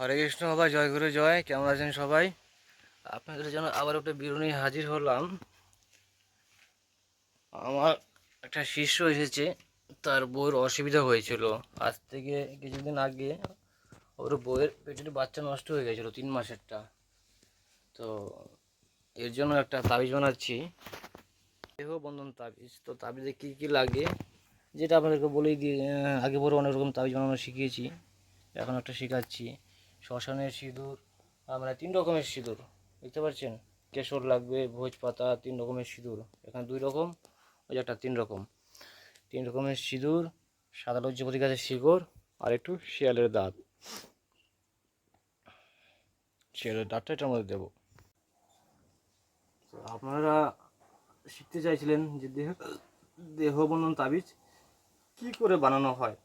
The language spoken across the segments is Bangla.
হরে কৃষ্ণ বাবা জয় গুরু জয়। কেমন আছেন সবাই? আপনাদের জন্য আবার একটা বিরুনি হাজির হলাম। আমার একটা শিষ্য এসেছে, তার বউয়ের অসুবিধা হয়েছিল। আজ থেকে কিছুদিন আগে ওর বউয়ের পেটের বাচ্চা নষ্ট হয়ে গেছিল, তিন মাসেরটা। তো এর জন্য একটা তাবিজ বানাচ্ছি। দেহ বন্ধন তাবিজ। তো তাবিজে কী কী লাগে, যেটা আপনাদেরকে বলেই দিয়ে, আগে পরে অনেক রকম তাবিজ বানানো শিখিয়েছি। এখন একটা শেখাচ্ছি। শ্মশানের সিঁদুর মানে তিন রকমের সিঁদুর, দেখতে পাচ্ছেন? কেশর লাগবে, ভোজ পাতা, তিন রকমের সিঁদুর, এখানে দুই রকম, ওই একটা তিন রকম। তিন রকমের সিঁদুর, সাদা লজ্জপতি গাছের শিকড় আর একটু শিয়ালের দাঁত। শিয়ালের দাঁতটা এটার মধ্যে দেবো। আপনারা শিখতে চাইছিলেন যে দেহ দেহবন্ধন তাবিজ কি করে বানানো হয়?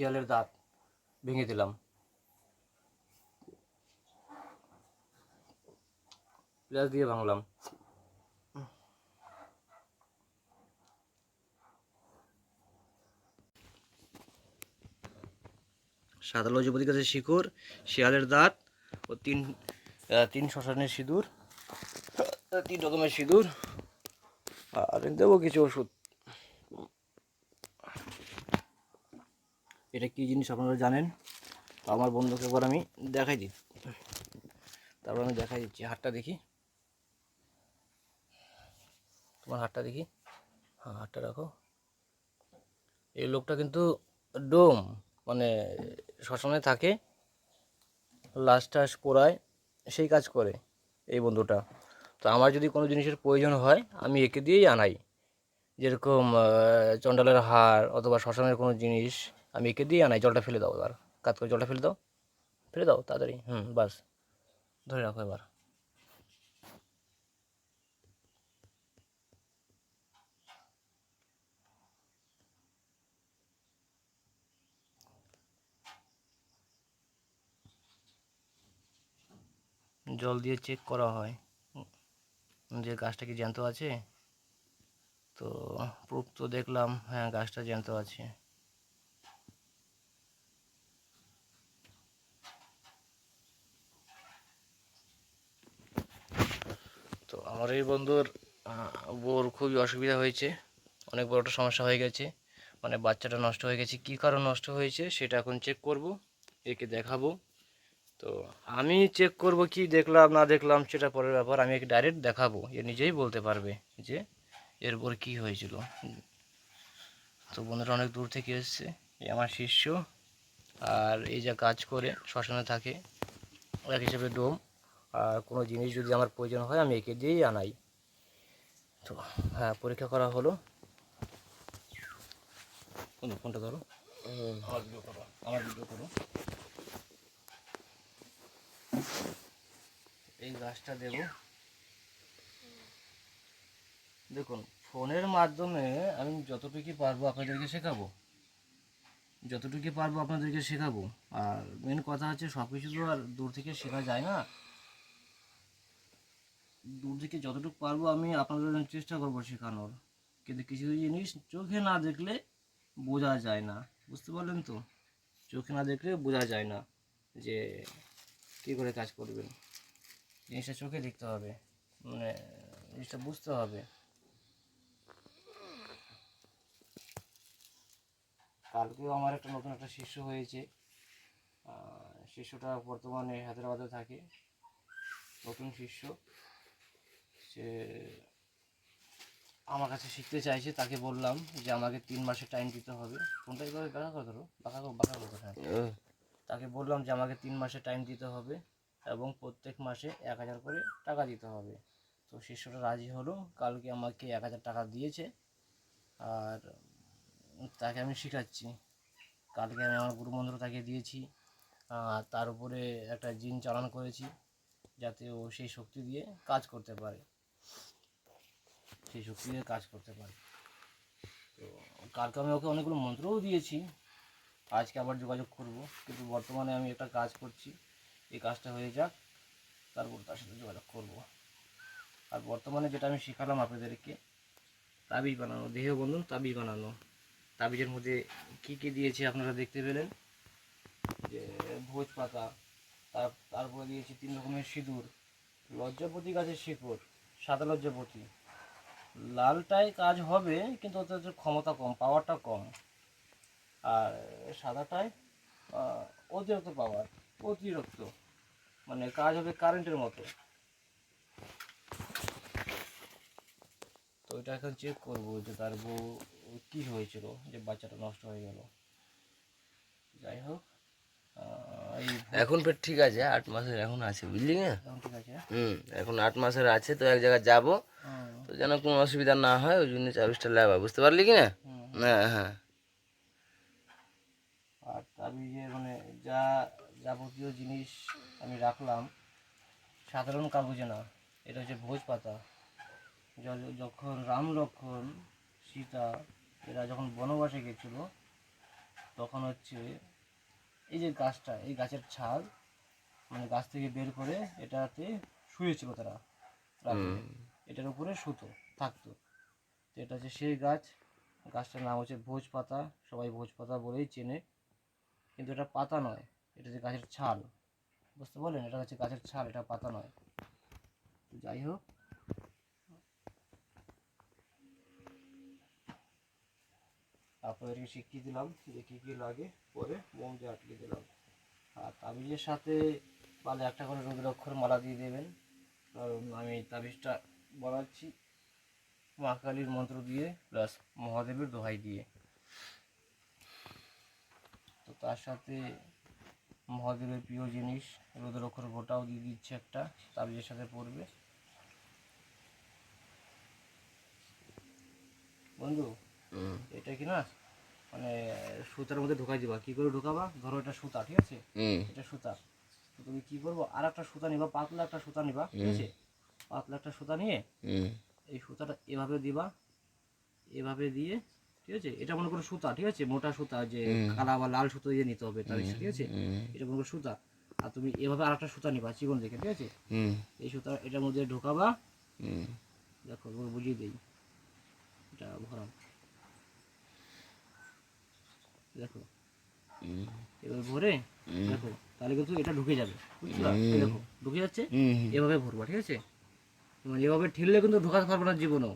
শিয়ালের দাঁত ভেঙে দিলাম। প্লাস দিয়ে ভাঙলাম। সাদা লজপতি গাছের শিকড়, শিয়ালের দাঁত ও তিন তিন শ্মশানের সিঁদুর, তিন রকমের সিঁদুর। আর দেবো কিছু ওষুধ। এটা কী জিনিস আপনারা জানেন? তো আমার বন্ধুকে একবার আমি দেখাই দিই। তারপর আমি দেখাই দিচ্ছি। হাতটা দেখি। তোমার হাতটা দেখি? হ্যাঁ হাতটা রাখো। এই লোকটা কিন্তু ডোম মানে শ্মশানে থাকে, লাশ টাস পোড়ায়, সেই কাজ করে এই বন্ধুটা। তো আমার যদি কোনো জিনিসের প্রয়োজন হয়, আমি একে দিয়েই আনাই। যেরকম চণ্ডালের হার অথবা শ্মশানের কোনো জিনিস আমি একে দিয়ে আনাই, জলটা ফেলে দাও এবার। কাজ করে জলটা ফেলে দাও ফেলে দাও, তাড়াতাড়ি। হুম, বাস। ধরে রাখো এবার। জল দিয়ে চেক করা হয়। যে গাছটা কি জ্যান্ত আছে? তো প্রুফ তো দেখলাম হ্যাঁ গাছটা জ্যান্ত আছে তো আমার এই বন্ধুর বউর খুবই অসুবিধা হয়েছে। অনেক বড় একটা সমস্যা হয়ে গেছে। মানে বাচ্চাটা নষ্ট হয়ে গেছে। কী কারণ নষ্ট হয়েছে সেটা এখন চেক করব, একে দেখাবো। তো আমি চেক করব কি দেখলাম, না দেখলাম সেটা পরের ব্যাপার। আমি একে ডাইরেক্ট দেখাবো। এ নিজেই বলতে পারবে যে এরপর কি হয়েছিল। তো বন্ধুরা অনেক দূর থেকে এসছে। এই আমার শিষ্য। আর এই যা কাজ করে, শ্মশানে থাকে। এক হিসেবে ডোম আর কোনো জিনিস যদি আমার প্রয়োজন হয়, আমি একে দিয়েই আনাই। তো হ্যাঁ পরীক্ষা করা হলো। ফোনটা ধরো। আমার ভিডিও করো এই গাছটা দেব। দেখুন, ফোনের মাধ্যমে আমি যতটুকু পারব আপনাদেরকে শেখাবো। যতটুকু পারব আপনাদেরকে শেখাবো। আর মেন কথা হচ্ছে সব কিছু তো আর দূর থেকে শেখা যায় না। দূর থেকে যতটুকু পারব আমি আপনাদের চেষ্টা করব শেখানোর। কিন্তু কিছু কিছু জিনিস চোখে না দেখলে বোঝা যায় না। বুঝতে পারলেন তো? চোখে না দেখলে বোঝা যায় না যে কী করে কাজ করবেন। জিনিসটা চোখে দেখতে হবে। মানে জিনিসটা বুঝতে হবে। কালকেও আমার একটা নতুন একটা শিষ্য হয়েছে। শিষ্যটা বর্তমানে হায়দ্রাবাদে থাকে। নতুন শিষ্য। সে আমার কাছে শিখতে চাইছে তাকে বললাম যে আমাকে তিন মাসের টাইম দিতে হবে। ফোনটা এভাবে বাঁকা করে ধরো বাঁকা করে বাঁকা করে হ্যাঁ। তাকে বললাম যে আমাকে তিন মাসের টাইম দিতে হবে এবং প্রত্যেক মাসে এক হাজার করে টাকা দিতে হবে। তো শিষ্যটা রাজি হলো কালকে আমাকে এক হাজার টাকা দিয়েছে আর তাকে আমি শেখাচ্ছি। কালকে আমি আমার গুরু মন্ত্র তাকে দিয়েছি তার উপরে একটা জিন চালান করেছি যাতে ও সেই শক্তি দিয়ে কাজ করতে পারে। সেই শক্তি দিয়ে কাজ করতে পারে। তো কালকে আমি ওকে অনেকগুলো মন্ত্রও দিয়েছি, আজকে আবার যোগাযোগ করব, কিন্তু বর্তমানে আমি একটা কাজ করছি, এই কাজটা হয়ে যাক, তারপর তার সাথে যোগাযোগ করব। আর বর্তমানে যেটা আমি শেখালাম আপনাদেরকে, তাবিজ বানানো, দেহ বন্ধন, তাবিজ বানানো। তাবিজের মধ্যে কি কি দিয়েছে আপনারা দেখতে পেলেন? যে ভোজ পাতা, তার, তারপরে দিয়েছি তিন রকমের সিঁদুর, লজ্জাপতি গাছের শিকড়, সাদা লজ্জাপতি লালটায় কাজ হবে, কিন্তু হচ্ছে ক্ষমতা কম পাওয়ারটা কম। আর সাদাটায় অতিরিক্ত পাওয়ার অতিরিক্ত। মানে কাজ হবে কারেন্টের মতো। তো এটা এখন চেক করব যে তার বউ কী হয়েছিল, যে বাচ্চাটা নষ্ট হয়ে গেল। যাই হোক এখন পেট ঠিক আছে আট মাসের এখন আছে বুঝলি না? এখন ঠিক আছে। হুম এখন আট মাসের আছে তো এক জায়গায় যাব। তো যেন কোনো অসুবিধা না হয় ওই জন্য চাবিজটা লাগা বুঝতে পারলি কি না? হ্যাঁ হ্যাঁ। আর তাবিজের মানে যা যাবতীয় জিনিস আমি রাখলাম সাধারণ কাগজে না এটা হচ্ছে ভোজ পাতা। যখন রাম লক্ষণ সীতা এরা যখন বনবাসে গেছিল তখন হচ্ছে এই যে গাছটা এই গাছের ছাল মানে গাছ থেকে বের করে এটাতে শুয়েছিল তারা এটার উপরে সুতো থাকতো। এটা হচ্ছে সেই গাছ। গাছটার নাম হচ্ছে ভোজ পাতা সবাই ভোজ পাতা বলেই চেনে। কিন্তু এটা পাতা নয় এটা হচ্ছে গাছের ছাল। বুঝতে পারলেন? এটা হচ্ছে গাছের ছাল এটা পাতা নয়। যাই হোক আপনাদেরকে শিখিয়ে দিলাম যে কী কী লাগে পরে মোম দিয়ে আটকে দিলাম। আর তাবিজের সাথে পালে একটা করে রুদ্রাক্ষর মালা দিয়ে দেবেন। কারণ আমি তাবিজটা বানাচ্ছি মা কালীর মন্ত্র দিয়ে প্লাস মহাদেবের দোহাই দিয়ে। তো তার সাথে মহাদেবের প্রিয় জিনিস রুদ্রাক্ষর গোটাও দিয়ে দিচ্ছে একটা, তাবিজের সাথে পড়বে। বন্ধু এটা কি না? মানে সুতার মধ্যে ঢোকাই দিবা কি করে ঢোকাবা? ধরো এটা সুতা ঠিক আছে? এটা সুতা। তো তুমি কি করব? আর একটা সুতা নিবা পাতলা একটা সুতা নিবা ঠিক আছে? পাতলা একটা সুতা নিয়ে এই সুতাটা এভাবে দিবা এভাবে দিয়ে ঠিক আছে? এটা মনে করো সুতা ঠিক আছে? মোটা সুতা যে কালা বা লাল সুতো দিয়ে নিতে হবে তার ঠিক আছে? এটা মনে করো সুতা। আর তুমি এভাবে আর একটা সুতা নিবা চিকন দেখে ঠিক আছে? এই সুতা এটার মধ্যে ঢোকাবা। দেখো বুঝিয়ে দিই। এটা ভরাম দেখো। এবার ভরে দেখো তাহলে কিন্তু এটা ঢুকে যাবে বুঝছ? দেখো ঢুকে যাচ্ছে এভাবে ভরবা ঠিক আছে? মানে এভাবে ঠেললে কিন্তু ঢোকাতে পারবে না জীবনও।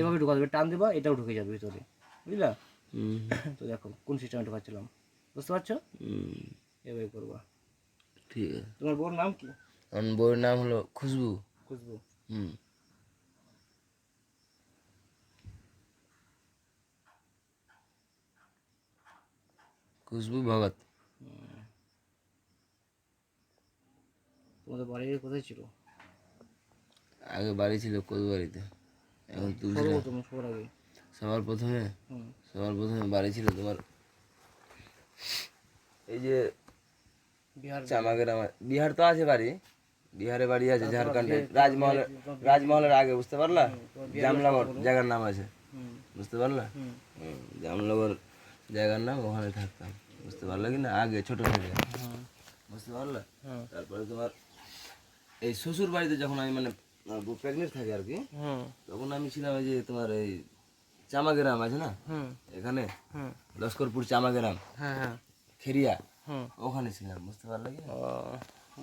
এভাবে ঢোকা দেবে টান দেবা এটাও ঢুকে যাবে ভিতরে বুঝলা? তো দেখো কোন সিস্টেমে ঢোকাচ্ছিলাম বুঝতে পারছ? এভাবে করবা। ঠিক আছে। তোমার বোর নাম কি? আমার বউয়ের নাম হলো খুশবু। খুশবু। হুম। খুশবু ভগত। তোমাদের বাড়ি কোথায় ছিল? আগে বাড়ি ছিল কোদবাড়িতে এখন তুলছি সবার আগে। সবার প্রথমে? সবার প্রথমে বাড়ি ছিল তোমার। এই যে বিহার চামাগের আমার বিহার তো আছে বাড়ি। বিহারে বাড়ি আছে ঝাড়খণ্ডে। রাজমহলের রাজমহলের আগে বুঝতে পারলা? জামনগর জায়গার নাম আছে। বুঝতে পারলা? জামনগর জায়গার নাম ওখানে থাকতাম। বুঝতে পারলা কি না আগে ছোট থেকে। বুঝতে পারলা? হুম তারপরে তোমার এই শ্বশুর বাড়িতে যখন আমি মানে প্রেগনেন্ট থাকি আর কি হুম তখন আমি ছিলাম এই যে তোমার এই চামাগ্রাম আছে না? এখানে? লস্করপুর চামাগ্রাম। হ্যাঁ হ্যাঁ। খেরিয়া? ওখানে ছিলাম বুঝতে পারলে কি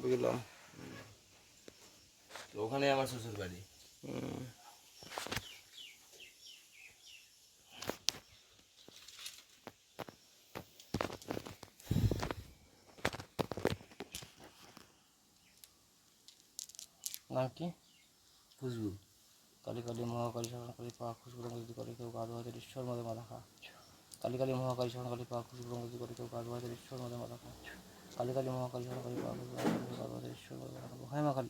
বুঝলাম। তো ওখানে আমার শ্বশুর বাড়ি হুম নাম কি খুশবু কালী কালী মহাকালী শরণ কালী পা খুশবু রঙ্গতি করে কেউ গা ধোয়াতে ঈশ্বর মধ্যে মাথা খা কালী কালী মহাকালী শরণ কালী পা খুশবু রঙ্গতি করে কেউ গা ধোয়াতে ঈশ্বর মধ্যে মাথা খা কালী কালী মহাকালী শরণ কালী পা খুশবু রঙ্গতি করে গা ধোয়াতে ঈশ্বর মধ্যে মাথা খা হয় মা কালী